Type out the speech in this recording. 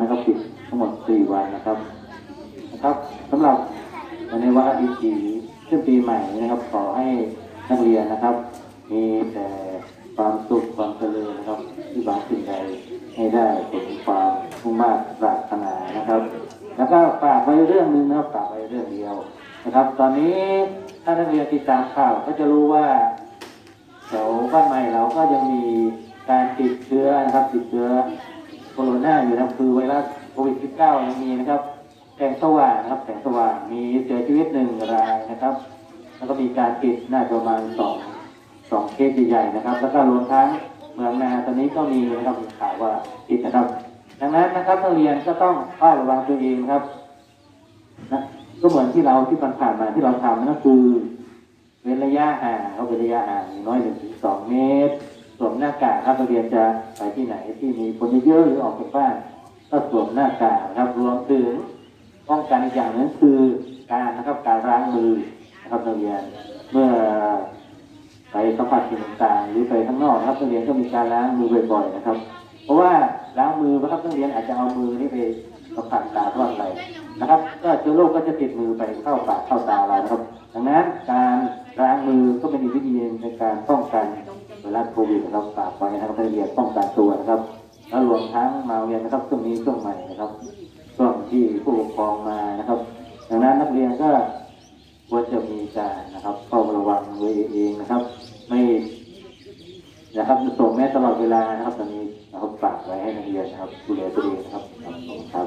นะครับปิดทั้งหมดสี่วันนะครับนะครับสำหรับในวาระดีสีขึ้นปีใหม่นะครับ ขอให้นักเรียนนะครับ มีแต่ความสุขความเจริญนะครับ ที่บางสิ่งใดให้ได้ผลความมุ่งมั่ปรารถนานะครับ แล้วก็ฝากไว้เรื่องหนึ่งนะครับฝากไว้เรื่องเดียวนะครับ ตอนนี้ถ้านักเรียนติดตามข่าวก็จะรู้ว่าแถวบ้านใหม่เราก็ยังมีการติดเชื้อนะครับติดเชื้อ โคโรนาอยู่นะคือไวรัสโควิด -19 ยังมีนะครับแสงสว่างนะครับแสงสว่างมีเสียชีวิตหนึ่งรายนะครับ แล้วก็มีการติดน่าจะประมาณสองสองเคสใหญ่ๆนะครับ แล้วก็รวมทั้งเมืองนาตอนนี้ก็มีนะครับมีข่าวว่าติดนะครับ ดังนั้นนะครับนักเรียนก็ต้องเฝ้าระวังตัวเองครับนะก็เหมือนที่เราที่ผ่านมาที่เราทำนั่นก็คือเว้นระยะห่างเขาเป็นระยะห่างอย่างน้อยหนึ่งถึงสองเมตร สวมหน้ากากครับนักเรียนจะไปที่ไหนที่มีคนเยอะหรือออกจากบ้านก็สวมหน้ากากนะครับรวมถึงป้องกันอีกอย่างหนึงคือการนะครับการล้างมือนะครับนักเรียนเมื่อไปสัมผัสสิ่งต่างๆหรือไปข้างนอกนะครับนักเรียนก็มีการล้างมือบ่อยๆนะครับ เพราะว่าล้างมือนะครับนักเรียนอาจจะเอามือนี่ไปสัมผัสตาท่อนอะไรนะครับ ก็เชื้อโรคก็จะติดมือไปเข้าปากเข้าตาเรานะครับ ดังนั้นการล้างมือก็เป็นอีกวิธีในการป้องกัน ไวรัสโควิดนะครับฝากไว้นะครับให้เรียนป้องกันตัวนะครับ แล้วรวมทั้งมาเรียนนะครับช่วงนี้ช่วงใหม่นะครับช่วงที่ผู้ปกครองมานะครับ ดังนั้นนักเรียนก็ควรจะมีการนะครับเฝ้าระวังไว้เองนะครับ ไม่นะครับส่งแม่ตลอดเวลานะครับตอนนี้นะครับฝากไว้ให้นักเรียนนะครับดูแลตัวเองนะครับขอบคุณครับ